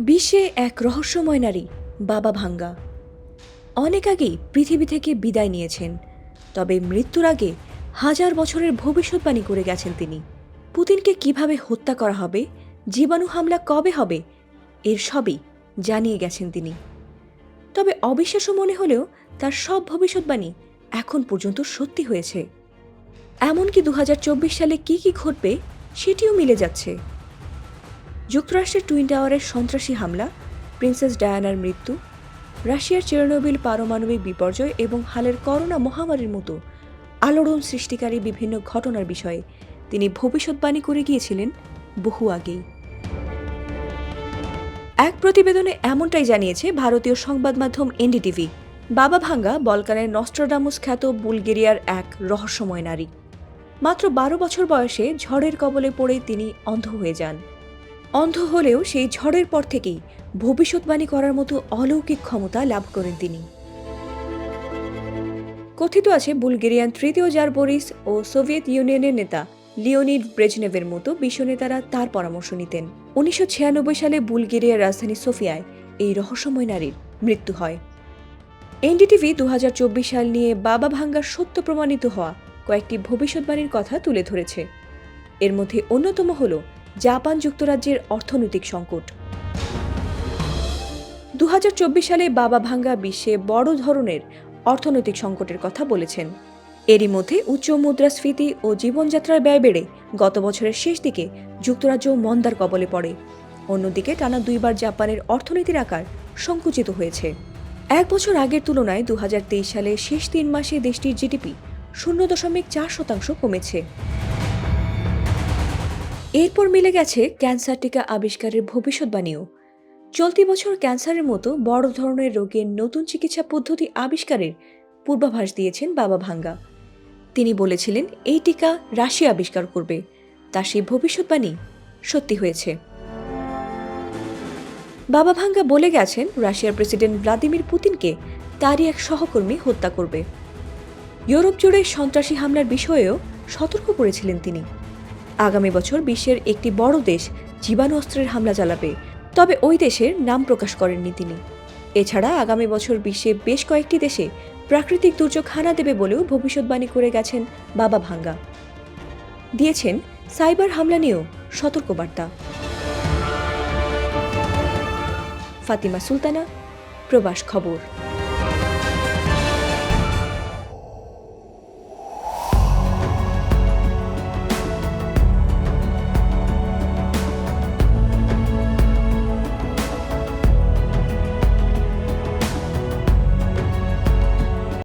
বিশ্বে এক রহস্যময় নারী, বাবা ভাঙ্গা। অনেক আগেই পৃথিবী থেকে বিদায় নিয়েছেন, তবে মৃত্যুর আগে হাজার বছরের ভবিষ্যৎবাণী করে গেছেন তিনি। পুতিনকে কীভাবে হত্যা করা হবে, জীবাণু হামলা কবে হবে, এর সবই জানিয়ে গেছেন তিনি। তবে অবিশ্বাস্য মনে হলেও তার সব ভবিষ্যৎবাণী এখন পর্যন্ত সত্যি হয়েছে। এমনকি দু হাজার চব্বিশ সালে কি কি ঘটবে, সেটিও মিলে যাচ্ছে। যুক্তরাষ্ট্রের টুইন টাওয়ারের সন্ত্রাসী হামলা, প্রিন্সেস ডায়ানার মৃত্যু, রাশিয়ার চেরনোবিল পারমাণবিক বিপর্যয় এবং হালের করোনা মহামারীর মতো আলোড়ন সৃষ্টিকারী বিভিন্ন ঘটনার বিষয়ে তিনি ভবিষ্যৎবাণী করে গিয়েছিলেন বহু আগেই। এক প্রতিবেদনে এমনটাই জানিয়েছে ভারতীয় সংবাদ মাধ্যম এনডিটিভি। বাবা ভাঙ্গা বলকানের নস্ট্রাডামুস খ্যাত বুলগেরিয়ার এক রহস্যময় নারী। মাত্র বারো বছর বয়সে ঝড়ের কবলে পড়ে তিনি অন্ধ হয়ে যান। অন্ধ হলেও সেই ঝড়ের পর থেকেই ভবিষ্যৎবাণী করার মতো অলৌকিক ক্ষমতা লাভ করেন তিনি। কথিত আছে, বুলগেরিয়ান তৃতীয় জার বরিস ও সোভিয়েত ইউনিয়নের নেতা লিওনিড ব্রেজনেভের মতো বিশ্বনেতারা তার পরামর্শ নিতেন। উনিশশো ছিয়ানব্বই সালে বুলগেরিয়ার রাজধানী সোফিয়ায় এই রহস্যময় নারীর মৃত্যু হয়। এনডিটিভি দু হাজার চব্বিশ সাল নিয়ে বাবা ভাঙ্গার সত্য প্রমাণিত হওয়া কয়েকটি ভবিষ্যৎবাণীর কথা তুলে ধরেছে। এর মধ্যে অন্যতম হল জাপান যুক্তরাজ্যের অর্থনৈতিক সংকট। দু হাজার চব্বিশ সালে বাবা ভাঙ্গা বিশ্বে বড় ধরনের অর্থনৈতিক সংকটের কথা বলেছেন। এরই মধ্যে উচ্চ মুদ্রাস্ফীতি ও জীবনযাত্রার ব্যয় বেড়ে গত বছরের শেষ দিকে যুক্তরাজ্য মন্দার কবলে পড়ে। অন্যদিকে টানা দুইবার জাপানের অর্থনীতির আকার সংকুচিত হয়েছে। এক বছর আগের তুলনায় দু হাজার তেইশ সালে শেষ তিন মাসে দেশটির জিডিপি শূন্য দশমিক চার শতাংশ কমেছে। এরপর মিলে গেছে ক্যান্সার টিকা আবিষ্কারের ভবিষ্যৎবাণীও। চলতি বছর ক্যান্সারের মতো বড় ধরনের রোগের নতুন চিকিৎসা পদ্ধতি আবিষ্কারের পূর্বাভাস দিয়েছেন বাবা ভাঙ্গা। তিনি বলেছিলেন, এই টিকা রাশিয়া আবিষ্কার করবে, তা সেই ভবিষ্যৎবাণী সত্যি হয়েছে। বাবা ভাঙ্গা বলে গেছেন, রাশিয়ার প্রেসিডেন্ট ভ্লাদিমির পুতিনকে তারই এক সহকর্মী হত্যা করবে। ইউরোপ জুড়ে সন্ত্রাসী হামলার বিষয়েও সতর্ক করেছিলেন তিনি। আগামী বছর বিশ্বের একটি বড় দেশ জীবাণু অস্ত্রের হামলা চালাবে, তবে ওই দেশের নাম প্রকাশ করেননি তিনি। এছাড়া আগামী বছর বিশ্বে বেশ কয়েকটি দেশে প্রাকৃতিক দুর্যোগ হানা দেবে বলেও ভবিষ্যৎবাণী করে গেছেন বাবা ভাঙ্গা। দিয়েছেন সাইবার হামলা নিয়েও সতর্কবার্তা। ফাতিমা সুলতানা, প্রবাস খবর।